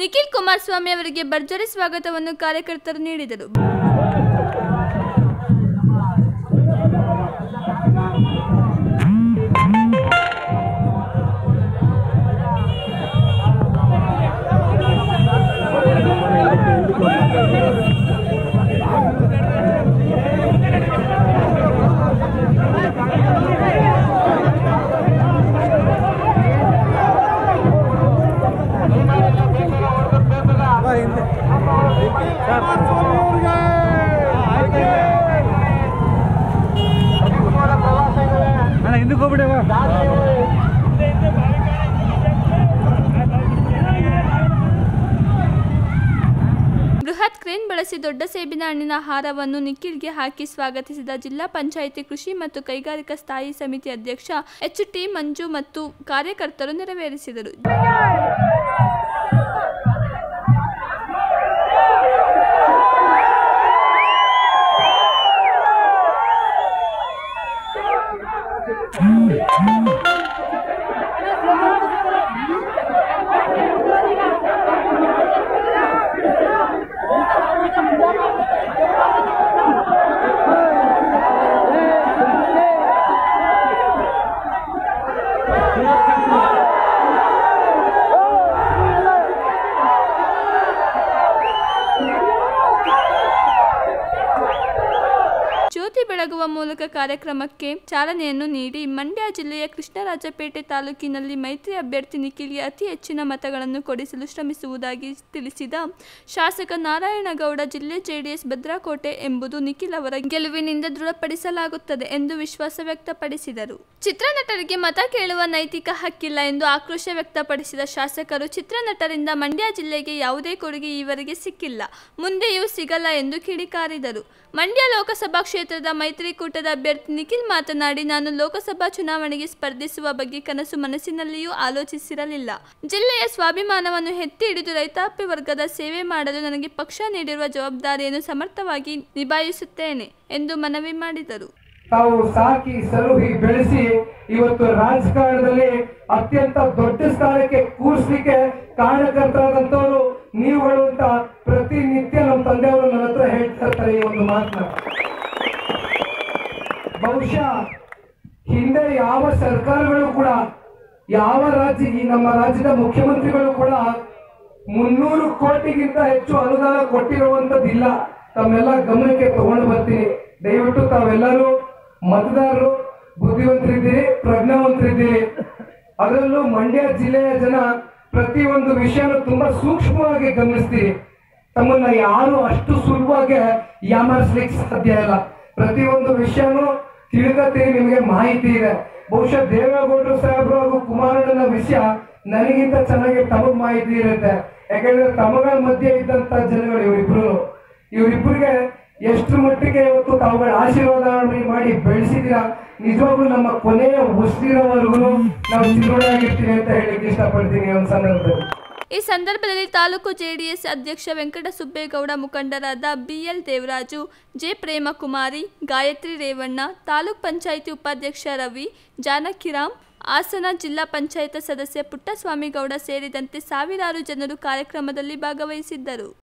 ನಿಖಿಲ್ ಕುಮಾರಸ್ವಾಮಿ ಅವರಿಗೆ ಭರ್ಜರಿ ಸ್ವಾಗತವನ್ನು ಕಾರ್ಯಕರ್ತರು ನೀಡಿದರು. ಬೃಹತ್ ಕ್ರೇನ್ ಬಳಸಿ ದೊಡ್ಡ ಸೇಬಿನ ಹಣ್ಣಿನ ಹಾರವನ್ನು ನಿಖಿಲ್ಗೆ ಹಾಕಿ ಸ್ವಾಗತಿಸಿದ ಜಿಲ್ಲಾ ಪಂಚಾಯಿತಿ ಕೃಷಿ ಮತ್ತು ಕೈಗಾರಿಕಾ ಸ್ಥಾಯಿ ಸಮಿತಿ ಅಧ್ಯಕ್ಷ ಎಚ್ ಟಿ ಮಂಜು ಮತ್ತು ಕಾರ್ಯಕರ್ತರು ನೆರವೇರಿಸಿದರು. ಬೆಳಗುವ ಮೂಲಕ ಕಾರ್ಯಕ್ರಮಕ್ಕೆ ಚಾಲನೆಯನ್ನು ನೀಡಿ ಮಂಡ್ಯ ಜಿಲ್ಲೆಯ ಕೃಷ್ಣರಾಜಪೇಟೆ ತಾಲೂಕಿನಲ್ಲಿ ಮೈತ್ರಿ ಅಭ್ಯರ್ಥಿ ನಿಖಿಲ್ಗೆ ಅತಿ ಹೆಚ್ಚಿನ ಮತಗಳನ್ನು ಕೊಡಿಸಲು ಶ್ರಮಿಸುವುದಾಗಿ ತಿಳಿಸಿದ ಶಾಸಕ ನಾರಾಯಣಗೌಡ, ಜಿಲ್ಲೆ ಜೆಡಿಎಸ್ ಭದ್ರಾಕೋಟೆ ಎಂಬುದು ನಿಖಿಲ್ ಅವರ ಗೆಲುವಿನಿಂದ ದೃಢಪಡಿಸಲಾಗುತ್ತದೆ ಎಂದು ವಿಶ್ವಾಸ ವ್ಯಕ್ತಪಡಿಸಿದರು. ಚಿತ್ರನಟರಿಗೆ ಮತ ಕೇಳುವ ನೈತಿಕ ಹಕ್ಕಿಲ್ಲ ಎಂದು ಆಕ್ರೋಶ ವ್ಯಕ್ತಪಡಿಸಿದ ಶಾಸಕರು, ಚಿತ್ರನಟರಿಂದ ಮಂಡ್ಯ ಜಿಲ್ಲೆಗೆ ಯಾವುದೇ ಕೊಡುಗೆ ಈವರೆಗೆ ಸಿಕ್ಕಿಲ್ಲ, ಮುಂದೆಯೂ ಸಿಗಲ್ಲ ಎಂದು ಕಿಡಿಕಾರಿದರು. ಮಂಡ್ಯ ಲೋಕಸಭಾ ಕ್ಷೇತ್ರದ ಮೈತ್ರಿಕೂಟದ ಅಭ್ಯರ್ಥಿ ನಿಖಿಲ್ ಮಾತನಾಡಿ, ನಾನು ಲೋಕಸಭಾ ಚುನಾವಣೆಗೆ ಸ್ಪರ್ಧಿಸುವ ಬಗ್ಗೆ ಕನಸು ಮನಸ್ಸಿನಲ್ಲಿಯೂ ಆಲೋಚಿಸಿರಲಿಲ್ಲ. ಜಿಲ್ಲೆಯ ಸ್ವಾಭಿಮಾನವನ್ನು ಎತ್ತಿ ಹಿಡಿದು ರೈತಾಪಿ ವರ್ಗದ ಸೇವೆ ಮಾಡಲು ನನಗೆ ಪಕ್ಷ ನೀಡಿರುವ ಜವಾಬ್ದಾರಿಯನ್ನು ಸಮರ್ಥವಾಗಿ ನಿಭಾಯಿಸುತ್ತೇನೆ ಎಂದು ಮನವಿ ಮಾಡಿದರು. ತಾವು ಸಾಕಿ, ಸಲುಹಿ ಬೆಳೆಸಿ ಇವತ್ತು ರಾಜಕಾರಣದಲ್ಲಿ ಅತ್ಯಂತ ದೊಡ್ಡ ಸ್ಥಾನಕ್ಕೆ ಕೂರಿಸಲಿಕ್ಕೆ ಕಾರಣಕರ್ತರಾದಂತವರು ನೀವುಗಳು ಅಂತ ಪ್ರತಿನಿತ್ಯ ನಮ್ಮ ತಂದೆಯವರು ನನ್ನ ಹತ್ರ ಹೇಳ್ತಾ ಇರ್ತಾರೆ ಈ ಒಂದು ಮಾತನ್ನ. ಬಹುಶಃ ಹಿಂದೆ ಯಾವ ಸರ್ಕಾರಗಳು ಕೂಡ, ಯಾವ ರಾಜ್ಯ, ಈ ನಮ್ಮ ರಾಜ್ಯದ ಮುಖ್ಯಮಂತ್ರಿಗಳು ಕೂಡ ಮುನ್ನೂರು ಕೋಟಿಗಿಂತ ಹೆಚ್ಚು ಅನುದಾನ ಕೊಟ್ಟಿರುವಂತದ್ದಿಲ್ಲ ತಮ್ಮೆಲ್ಲ ಗಮನಕ್ಕೆ ತಗೊಂಡು ಬರ್ತೀನಿ. ದಯವಿಟ್ಟು ತಾವೆಲ್ಲರೂ ಮತದಾರರು, ಬುದ್ಧಿವಂತರಿದ್ದೀರಿ, ಪ್ರಜ್ಞಾವಂತರಿದ್ದೀರಿ. ಅದರಲ್ಲೂ ಮಂಡ್ಯ ಜಿಲ್ಲೆಯ ಜನ ಪ್ರತಿಯೊಂದು ವಿಷಯನೂ ತುಂಬಾ ಸೂಕ್ಷ್ಮವಾಗಿ ಗಮನಿಸ್ತೀರಿ. ತಮ್ಮನ್ನ ಯಾರು ಅಷ್ಟು ಸುಲಭವಾಗಿ ಯಾಮಾರಿಸ್ಲಿಕ್ಕೆ ಸಾಧ್ಯ ಇಲ್ಲ. ಪ್ರತಿಯೊಂದು ವಿಷಯನೂ ತಿಳ್ಕತ್ತೀರಿ ನಿಮಗೆ ಮಾಹಿತಿ ಇದೆ. ಬಹುಶಃ ದೇವೇಗೌಡರು ಸಾಹೇಬರು ಹಾಗೂ ಕುಮಾರಣ್ಣನ ವಿಷಯ ನನಗಿಂತ ಚೆನ್ನಾಗಿ ತಮಗ್ ಮಾಹಿತಿ ಇರುತ್ತೆ. ಯಾಕಂದ್ರೆ ತಮಗಳ ಮಧ್ಯೆ ಇದ್ದಂತ ಜನಗಳು ಇವರಿಬ್ರು. ಇವರಿಬ್ಬರಿಗೆ ಎಷ್ಟು ಮಟ್ಟಿಗೆ ಇವತ್ತು ತಾವುಗಳ ಆಶೀರ್ವಾದ ಮಾಡಿ ಬೆಳೆಸಿದೀರಾ ನಿಜವಾಗ್ಲೂ ನಮ್ಮ ಕೊನೆಯ ಉಸಿರವರೆಗೂ ನಾವು ಚಿರೋಡಾಗಿರ್ತೀವಿ ಅಂತ ಹೇಳಿಕ್ಕೆ ಇಷ್ಟಪಡ್ತೀನಿ ಒಂದು ಸಂದರ್ಭದಲ್ಲಿ. ಈ ಸಂದರ್ಭದಲ್ಲಿ ತಾಲೂಕು ಜೆಡಿಎಸ್ ಅಧ್ಯಕ್ಷ ವೆಂಕಟಸುಬ್ಬೇಗೌಡ ಮುಖಂಡರಾದ B L Devaraju, J Premakumari, Gayatri Revanna, taluk panchayat ಉಪಾಧ್ಯಕ್ಷ ರವಿ, ಜಾನಕಿರಾಮ್, ಹಾಸನ ಜಿಲ್ಲಾ ಪಂಚಾಯತ್ ಸದಸ್ಯ ಪುಟ್ಟಸ್ವಾಮಿಗೌಡ ಸೇರಿದಂತೆ ಸಾವಿರಾರು ಜನರು ಕಾರ್ಯಕ್ರಮದಲ್ಲಿ ಭಾಗವಹಿಸಿದ್ದರು.